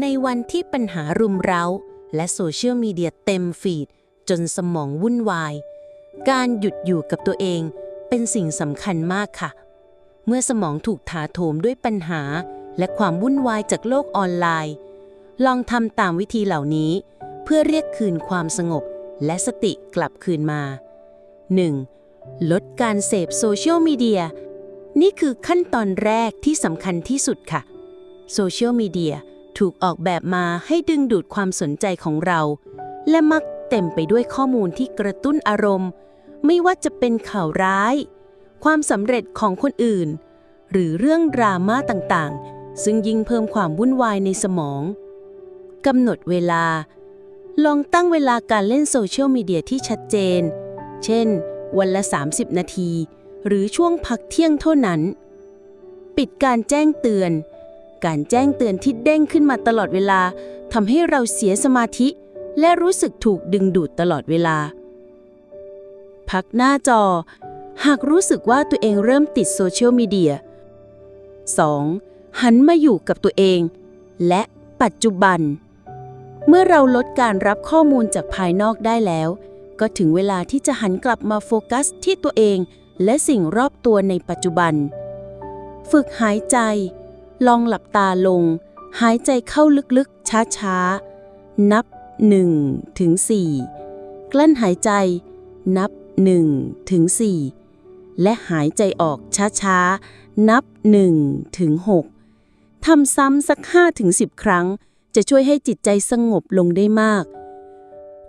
ในวันที่ปัญหารุมเร้า และโซเชียลมีเดียเต็มฟีด จนสมองวุ่นวาย การหยุดอยู่กับตัวเองเป็นสิ่งสำคัญมากค่ะ เมื่อสมองถูกถาโถมด้วยปัญหา และความวุ่นวายจากโลกออนไลน์ ลองทำตามวิธีเหล่านี้ เพื่อเรียกคืนความสงบ และสติกลับคืนมา 1. ลดการเสพโซเชียลมีเดียนี่คือขั้นตอนแรกที่สำคัญที่สุดค่ะโซเชียลมีเดีย ถูกออกแบบมาให้ดึงดูดความสนใจของเรา และมักเต็มไปด้วยข้อมูลที่กระตุ้นอารมณ์ ไม่ว่าจะเป็นข่าวร้าย ความสำเร็จของคนอื่น หรือเรื่องดราม่าต่างๆ ซึ่งยิ่งเพิ่มความวุ่นวายในสมองกำหนดเวลา ลองตั้งเวลาการเล่นโซเชียลมีเดียที่ชัดเจน เช่น วันละ 30 นาที หรือช่วงพักเที่ยงเท่านั้น ปิดการแจ้งเตือน การแจ้งเตือนที่เด้งขึ้นมาตลอดเวลาทำให้เราเสียสมาธิ และรู้สึกถูกดึงดูดตลอดเวลา พักหน้าจอ หากรู้สึกว่าตัวเองเริ่มติดโซเชียลมีเดีย 2. หันมาอยู่กับตัวเอง และปัจจุบัน เมื่อเราลดการรับข้อมูลจากภายนอกได้แล้ว ก็ถึงเวลาที่จะหันกลับมาโฟกัสที่ตัวเอง และสิ่งรอบตัวในปัจจุบัน ฝึกหายใจ ลองหลับตาลง หายใจเข้าลึกๆ ช้าๆ นับ1ถึง4กลั้นหายใจ นับ1ถึง4และหายใจออกช้าๆ นับ1ถึง6ทำซ้ำสัก5ถึง10 ครั้ง จะช่วยให้จิตใจสงบลงได้มาก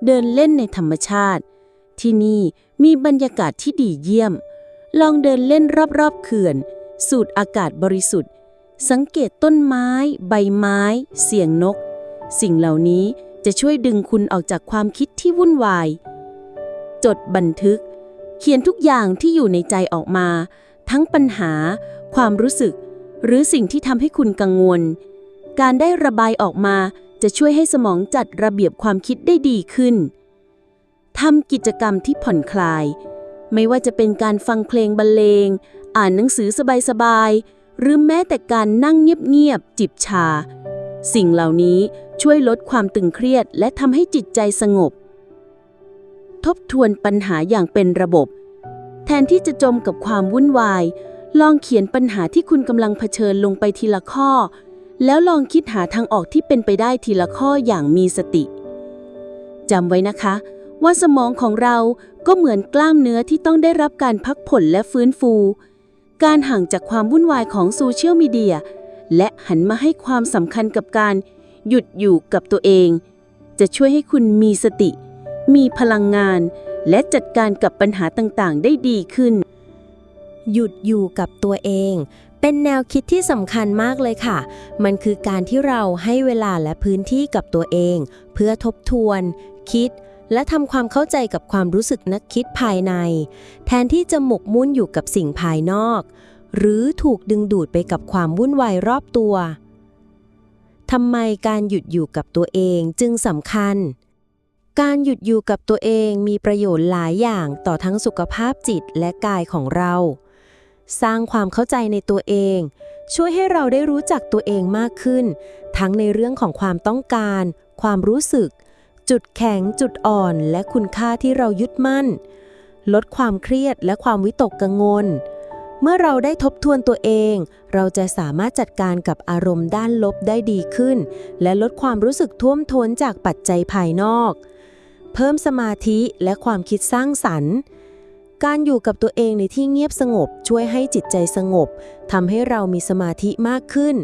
เดินเล่นในธรรมชาติ ที่นี่มีบรรยากาศที่ดีเยี่ยม ลองเดินเล่นรอบๆเขื่อน สูดอากาศบริสุทธิ์ สังเกตต้นไม้ ใบไม้ เสียงนก สิ่งเหล่านี้จะช่วยดึงคุณออกจากความคิดที่วุ่นวาย จดบันทึก เขียนทุกอย่างที่อยู่ในใจออกมา ทั้งปัญหา ความรู้สึก หรือสิ่งที่ทำให้คุณกังวล การได้ระบายออกมาจะช่วยให้สมองจัดระเบียบความคิดได้ดีขึ้นทำกิจกรรมที่ผ่อนคลาย ไม่ว่าจะเป็นการฟังเพลงบรรเลง อ่านหนังสือสบายๆ หรือแม้แต่การนั่งเงียบๆจิบชา สิ่งเหล่านี้ช่วยลดความตึงเครียด และทำให้จิตใจสงบ ทบทวนปัญหาอย่างเป็นระบบ แทนที่จะจมกับความวุ่นวาย ลองเขียนปัญหาที่คุณกำลังเผชิญลงไปทีละข้อ แล้วลองคิดหาทางออกที่เป็นไปได้ทีละข้ออย่างมีสติจำไว้นะคะ ว่าสมองของเราก็เหมือนกล้ามเนื้อที่ต้องได้รับการพักผ่อนและฟื้นฟู การห่างจากความวุ่นวายของโซเชียลมีเดียและหันมาให้ความสำคัญกับการหยุดอยู่กับตัวเอง จะช่วยให้คุณมีสติ มีพลังงาน และจัดการกับปัญหาต่างๆ ได้ดีขึ้น หยุดอยู่กับตัวเอง เป็นแนวคิดที่สำคัญมากเลยค่ะ มันคือการที่เราให้เวลาและพื้นที่กับตัวเอง เพื่อทบทวน คิด และทำความเข้าใจกับความรู้สึกนึกคิดภายใน แทนที่จะหมกมุ่นอยู่กับสิ่งภายนอก หรือถูกดึงดูดไปกับความวุ่นวายรอบตัวทำไมการหยุดอยู่กับตัวเองจึงสำคัญ การหยุดอยู่กับตัวเองมีประโยชน์หลายอย่างต่อทั้งสุขภาพจิตและกายของเรา สร้างความเข้าใจในตัวเอง ช่วยให้เราได้รู้จักตัวเองมากขึ้น ทั้งในเรื่องของความต้องการ ความรู้สึก จุดแข็งจุดอ่อนและคุณค่าที่เรายึดมั่น ลดความเครียดและความวิตกกังวล เมื่อเราได้ทบทวนตัวเอง เราจะสามารถจัดการกับอารมณ์ด้านลบได้ดีขึ้น และลดความรู้สึกท่วมท้นจากปัจจัยภายนอก เพิ่มสมาธิและความคิดสร้างสรรค์การอยู่กับตัวเองในที่เงียบสงบช่วยให้จิตใจสงบทำให้เรามีสมาธิมากขึ้น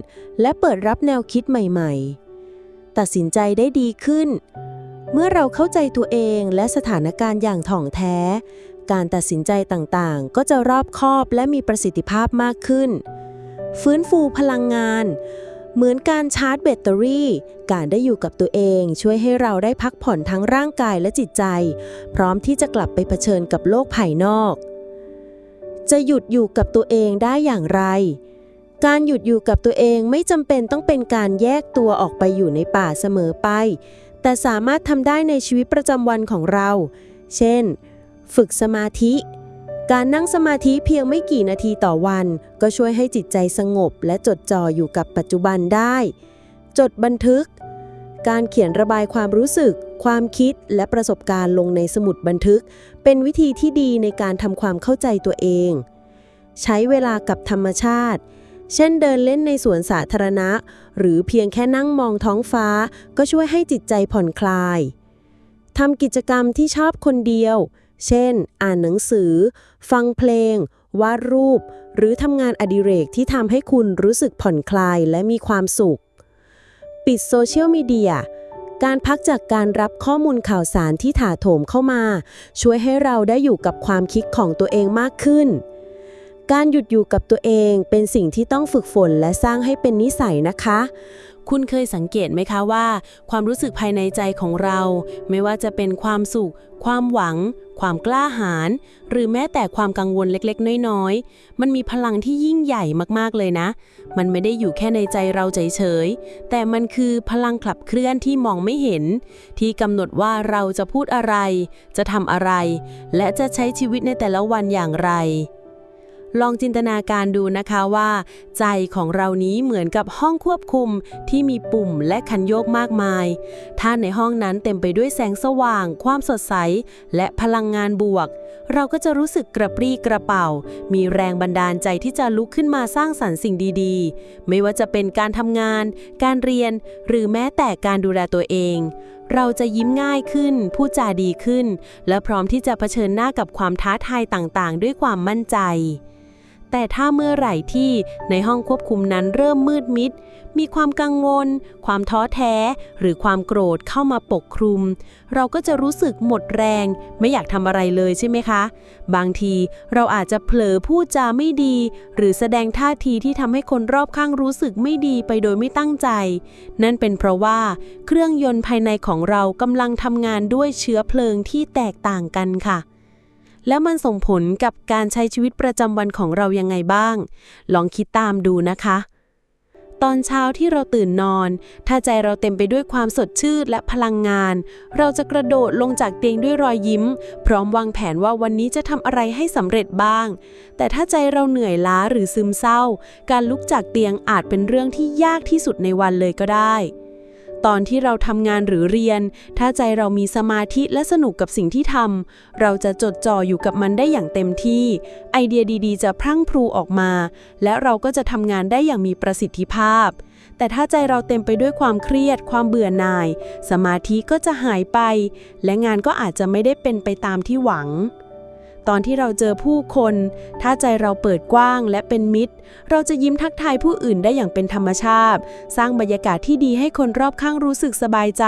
และเปิดรับแนวคิดใหม่ ๆ ตัดสินใจได้ดีขึ้น เมื่อเราเข้าใจตัวเองและสถานการณ์อย่างถ่องแท้ การตัดสินใจต่างๆ ก็จะรอบคอบและมีประสิทธิภาพมากขึ้น ฟื้นฟูพลังงาน เหมือนการชาร์จแบตเตอรี่ การได้อยู่กับตัวเองช่วยให้เราได้พักผ่อนทั้งร่างกายและจิตใจ พร้อมที่จะกลับไปเผชิญกับโลกภายนอก จะหยุดอยู่กับตัวเองได้อย่างไรการหยุดอยู่กับตัวเองไม่จำเป็นต้องเป็นการแยกตัวออกไปอยู่ในป่าเสมอไป แต่สามารถทำได้ในชีวิตประจำวันของเรา เช่น ฝึกสมาธิ การนั่งสมาธิเพียงไม่กี่นาทีต่อวัน ก็ช่วยให้จิตใจสงบและจดจ่ออยู่กับปัจจุบันได้ จดบันทึก การเขียนระบายความรู้สึก ความคิดและประสบการณ์ลงในสมุดบันทึก เป็นวิธีที่ดีในการทำความเข้าใจตัวเอง ใช้เวลากับธรรมชาติ เช่นเดินเล่นในสวนสาธารณะ หรือเพียงแค่นั่งมองท้องฟ้า ก็ช่วยให้จิตใจผ่อนคลายทำกิจกรรมที่ชอบคนเดียว เช่น อ่านหนังสือ ฟังเพลง วาดรูป หรือทำงานอดิเรกที่ทำให้คุณรู้สึกผ่อนคลายและมีความสุข ปิดโซเชียลมีเดียการพักจากการรับข้อมูลข่าวสารที่ถาโถมเข้ามา ช่วยให้เราได้อยู่กับความคิดของตัวเองมากขึ้น การหยุดอยู่กับตัวเองเป็นสิ่งที่ต้องฝึกฝนและสร้างให้เป็นนิสัยนะคะ คุณเคยสังเกตไหมคะว่า ความรู้สึกภายในใจของเรา ไม่ว่าจะเป็นความสุข ความหวัง ความกล้าหาญหรือแม้แต่ความกังวลเล็กๆ น้อยๆ มันมีพลังที่ยิ่งใหญ่มากๆเลยนะ มันไม่ได้อยู่แค่ในใจเราเฉยๆแต่มันคือพลังขับเคลื่อนที่มองไม่เห็น ที่กำหนดว่าเราจะพูดอะไร จะทำอะไร และจะใช้ชีวิตในแต่ละวันอย่างไร ลองจินตนาการดูนะคะว่า ใจของเรานี้เหมือนกับห้องควบคุมที่มีปุ่มและคันโยกมากมาย ถ้าในห้องนั้นเต็มไปด้วยแสงสว่าง ความสดใส และพลังงานบวก เราก็จะรู้สึกกระปรี้กระเป๋า มีแรงบันดาลใจที่จะลุกขึ้นมาสร้างสรรค์สิ่งดีๆ ไม่ว่าจะเป็นการทำงาน การเรียน หรือแม้แต่การดูแลตัวเอง เราจะยิ้มง่ายขึ้น พูดจาดีขึ้น และพร้อมที่จะเผชิญหน้ากับความท้าทายต่างๆ ด้วยความมั่นใจ แต่ถ้าเมื่อไหร่ที่ในห้องควบคุมนั้นเริ่มมืดมิด มีความกังวล ความท้อแท้ หรือความโกรธเข้ามาปกคลุม เราก็จะรู้สึกหมดแรง ไม่อยากทำอะไรเลยใช่ไหมคะ บางทีเราอาจจะเผลอพูดจาไม่ดี หรือแสดงท่าทีที่ทำให้คนรอบข้างรู้สึกไม่ดีไปโดยไม่ตั้งใจ นั่นเป็นเพราะว่าเครื่องยนต์ภายในของเรากำลังทำงานด้วยเชื้อเพลิงที่แตกต่างกันค่ะ แล้วมันส่งผลกับการใช้ชีวิตประจำวันของเรายังไงบ้าง ลองคิดตามดูนะคะ ตอนเช้าที่เราตื่นนอน ถ้าใจเราเต็มไปด้วยความสดชื่นและพลังงาน เราจะกระโดดลงจากเตียงด้วยรอยยิ้ม พร้อมวางแผนว่าวันนี้จะทำอะไรให้สำเร็จบ้าง แต่ถ้าใจเราเหนื่อยล้าหรือซึมเศร้า การลุกจากเตียงอาจเป็นเรื่องที่ยากที่สุดในวันเลยก็ได้ ตอนที่เราทำงานหรือเรียน ถ้าใจเรามีสมาธิและสนุกกับสิ่งที่ทำ เราจะจดจ่ออยู่กับมันได้อย่างเต็มที่ ไอเดียดีๆ จะพรั่งพรูออกมา และเราก็จะทำงานได้อย่างมีประสิทธิภาพ แต่ถ้าใจเราเต็มไปด้วยความเครียด ความเบื่อหน่าย สมาธิก็จะหายไป และงานก็อาจจะไม่ได้เป็นไปตามที่หวัง ตอนที่เราเจอผู้คน ถ้าใจเราเปิดกว้างและเป็นมิตร เราจะยิ้มทักทายผู้อื่นได้อย่างเป็นธรรมชาติ สร้างบรรยากาศที่ดีให้คนรอบข้างรู้สึกสบายใจ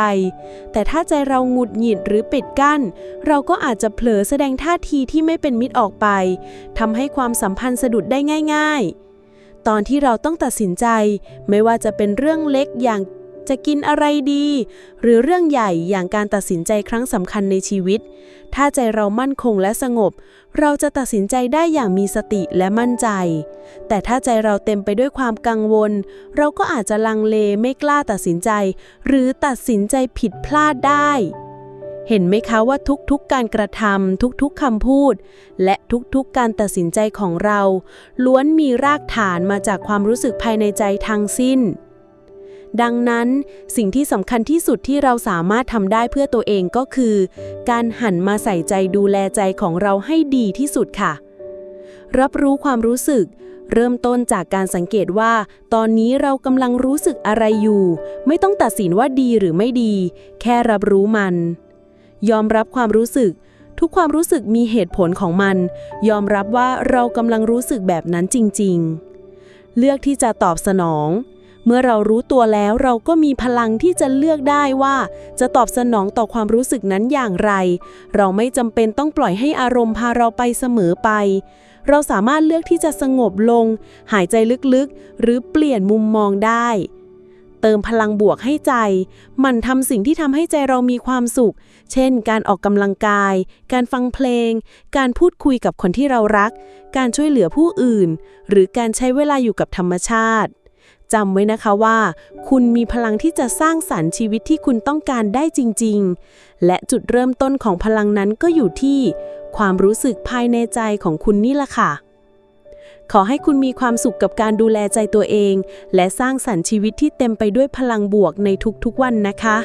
แต่ถ้าใจเราหงุดหงิดหรือปิดกั้น เราก็อาจจะเผลอแสดงท่าทีที่ไม่เป็นมิตรออกไปทำให้ความสัมพันธ์สะดุดได้ง่าย ๆ ตอนที่เราต้องตัดสินใจ ไม่ว่าจะเป็นเรื่องเล็กอย่าง จะกินอะไรดี หรือเรื่องใหญ่อย่างการตัดสินใจครั้งสำคัญในชีวิต ถ้าใจเรามั่นคงและสงบ เราจะตัดสินใจได้อย่างมีสติและมั่นใจ แต่ถ้าใจเราเต็มไปด้วยความกังวล เราก็อาจจะลังเลไม่กล้าตัดสินใจ หรือตัดสินใจผิดพลาดได้เห็นไหมคะว่าทุกๆการกระทำทุกๆคำพูด และทุกๆการตัดสินใจของเรา ล้วนมีรากฐานมาจากความรู้สึกภายในใจทั้งสิ้น ดังนั้นสิ่งที่สำคัญที่สุดที่เราสามารถทำได้เพื่อตัวเองก็คือ การหันมาใส่ใจดูแลใจของเราให้ดีที่สุดค่ะ รับรู้ความรู้สึก เริ่มต้นจากการสังเกตว่า ตอนนี้เรากำลังรู้สึกอะไรอยู่ ไม่ต้องตัดสินว่าดีหรือไม่ดี แค่รับรู้มัน ยอมรับความรู้สึก ทุกความรู้สึกมีเหตุผลของมัน ยอมรับว่าเรากำลังรู้สึกแบบนั้นจริง ๆ เลือกที่จะตอบสนอง เมื่อเรารู้ตัวแล้วเราก็มีพลังที่จะเลือกได้ว่า จะตอบสนองต่อความรู้สึกนั้นอย่างไร เราไม่จำเป็นต้องปล่อยให้อารมณ์พาเราไปเสมอไป เราสามารถเลือกที่จะสงบลง หายใจลึกๆ หรือเปลี่ยนมุมมองได้ เติมพลังบวกให้ใจ มันทำสิ่งที่ทำให้ใจเรามีความสุข เช่น การออกกำลังกาย การฟังเพลง การพูดคุยกับคนที่เรารัก การช่วยเหลือผู้อื่น หรือการใช้เวลาอยู่กับธรรมชาติ จำไว้นะคะว่า คุณมีพลังที่จะสร้างสรรค์ชีวิตที่คุณต้องการได้จริง ๆ และจุดเริ่มต้นของพลังนั้นก็อยู่ที่ ความรู้สึกภายในใจของคุณนี่แหละค่ะ ขอให้คุณมีความสุขกับการดูแลใจตัวเอง และสร้างสรรค์ชีวิตที่เต็มไปด้วยพลังบวกในทุกๆวันนะคะ